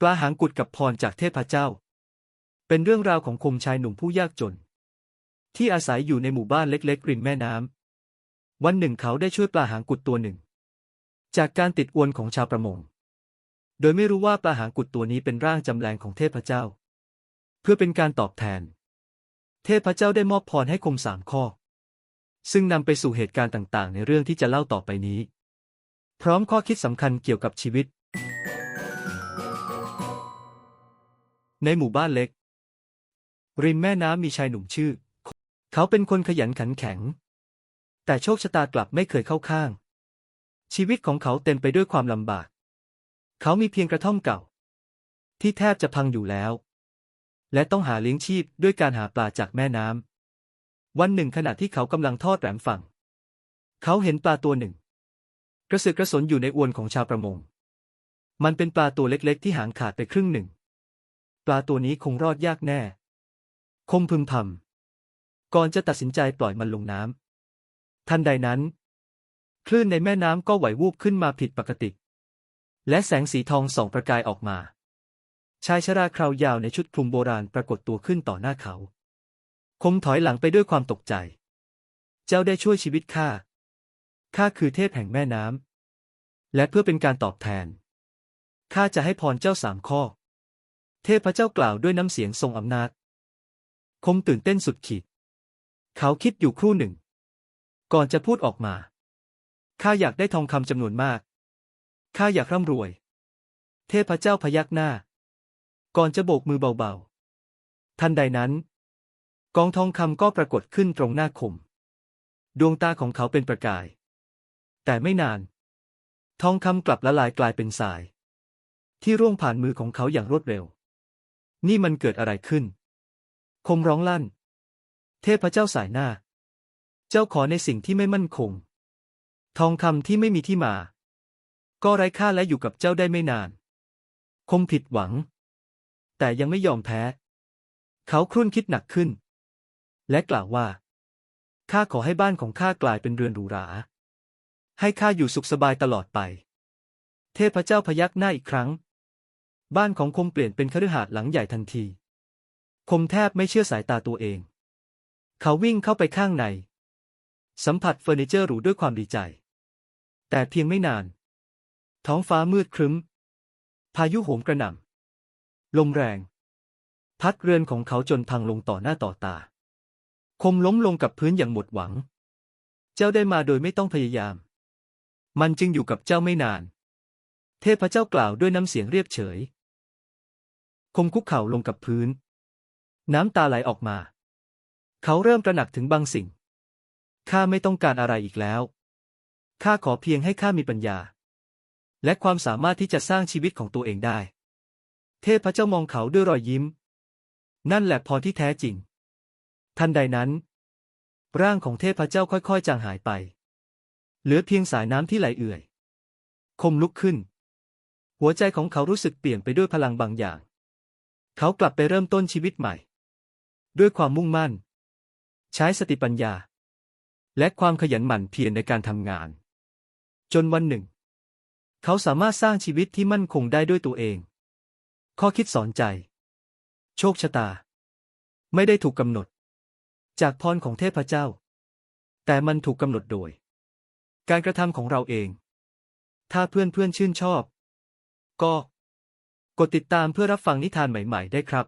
ปลาหางกุดกับพรจากเทพเจ้า เป็นเรื่องราวของคมชายหนุ่มผู้ยากจน ที่อาศัยอยู่ในหมู่บ้านเล็กๆ ริมแม่น้ำ วันหนึ่งเขาได้ช่วยปลาหางกุดตัวหนึ่ง จากการติดอวนของชาวประมง โดยไม่รู้ว่าปลาหางกุดตัวนี้เป็นร่างจำแรงของเทพเจ้า เพื่อเป็นการตอบแทน เทพเจ้าได้มอบพรให้คมสามข้อ ซึ่งนำไปสู่เหตุการณ์ต่างๆ ในเรื่องที่จะเล่าต่อไปนี้ พร้อมข้อคิดสำคัญเกี่ยวกับชีวิต ในหมู่บ้านเล็ก ริมแม่น้ำมีชายหนุ่มชื่อ เขาเป็นคนขยันขันแข็ง แต่โชคชะตากลับไม่เคยเข้าข้าง ชีวิตของเขาเต็มไปด้วยความลำบาก เขามีเพียงกระท่อมเก่า ที่แทบจะพังอยู่แล้ว และต้องหาเลี้ยงชีพด้วยการหาปลาจากแม่น้ำวันหนึ่งขณะที่เขากำลังทอดแหลมฝั่ง เขาเห็นปลาตัวหนึ่ง กระสือกกระสนอยู่ในอวนของชาวประมง มันเป็นปลาตัวเล็กๆ ที่หางขาดไปครึ่งหนึ่ง ปลาตัวนี้คงรอดยากแน่ คมพึมพำก่อนจะตัดสินใจปล่อยมันลงน้ำทันใดนั้น คลื่นในแม่น้ำก็ไหววูบขึ้นมาผิดปกติ และแสงสีทองส่องประกายออกมา ชายชราคราวยาวในชุดคลุมโบราณปรากฏตัวขึ้นต่อหน้าเขา คมถอยหลังไปด้วยความตกใจ เจ้าได้ช่วยชีวิตข้าข้าคือเทพแห่งแม่น้ำและเพื่อเป็นการตอบแทน ข้าจะให้พรเจ้าสามข้อ เทพเจ้ากล่าวด้วยน้ำเสียงทรงอำนาจคมตื่นเต้นสุดขีด เขาคิดอยู่ครู่หนึ่ง ก่อนจะพูดออกมา ข้าอยากได้ทองคำจำนวนมาก ข้าอยากร่ำรวย เทพเจ้าพยักหน้า ก่อนจะโบกมือเบาๆ ทันใดนั้น กองทองคำก็ปรากฏขึ้นตรงหน้าคม ดวงตาของเขาเป็นประกาย แต่ไม่นาน ทองคำกลับละลายกลายเป็นทราย ที่ร่วงผ่านมือของเขาอย่างรวดเร็ว นี่มันเกิดอะไรขึ้น คมร้องลั่น เทพเจ้าสายหน้า เจ้าขอในสิ่งที่ไม่มั่นคง ทองคำที่ไม่มีที่มา ก็ไร้ค่าและอยู่กับเจ้าได้ไม่นาน คมผิดหวัง แต่ยังไม่ยอมแพ้ เขาครุ่นคิดหนักขึ้น และกล่าวว่าข้าขอให้บ้านของข้ากลายเป็นเรือนหรูหรา ให้ข้าอยู่สุขสบายตลอดไป เทพเจ้าพยักหน้าอีกครั้ง บ้านของคมเปลี่ยนเป็นคฤหาสน์หลังใหญ่ทันที คมแทบไม่เชื่อสายตาตัวเอง เขาวิ่งเข้าไปข้างใน สัมผัสเฟอร์นิเจอร์หรูด้วยความดีใจ แต่เพียงไม่นาน ท้องฟ้ามืดครึ้ม พายุโหมกระหน่ำ ลมแรง พัดเรือนของเขาจนพังลงต่อหน้าต่อตา คมล้มลงกับพื้นอย่างหมดหวัง เจ้าได้มาโดยไม่ต้องพยายาม มันจึงอยู่กับเจ้าไม่นาน เทพเจ้ากล่าวด้วยน้ำเสียงเรียบเฉย คมคุกเข่าลงกับพื้น น้ำตาไหลออกมา เขาเริ่มตระหนักถึงบางสิ่ง ข้าไม่ต้องการอะไรอีกแล้ว ข้าขอเพียงให้ข้ามีปัญญา และความสามารถที่จะสร้างชีวิตของตัวเองได้ เทพเจ้ามองเขาด้วยรอยยิ้ม นั่นแหละพรที่แท้จริง ทันใดนั้น ร่างของเทพเจ้าค่อยๆ จางหายไป เหลือเพียงสายน้ำที่ไหลเอื่อย คมลุกขึ้น หัวใจของเขารู้สึกเปลี่ยนไปด้วยพลังบางอย่าง เขากลับไปเริ่มต้นชีวิตใหม่ ด้วยความมุ่งมั่น ใช้สติปัญญา และความขยันหมั่นเพียรในการทำงาน จนวันหนึ่ง เขาสามารถสร้างชีวิตที่มั่นคงได้ด้วยตัวเอง ข้อคิดสอนใจ โชคชะตา ไม่ได้ถูกกำหนด จากพรของเทพเจ้า แต่มันถูกกำหนดโดย การกระทำของเราเอง ถ้าเพื่อนๆชื่นชอบ ก็ กดติดตามเพื่อรับฟังนิทานใหม่ ๆ ได้ครับ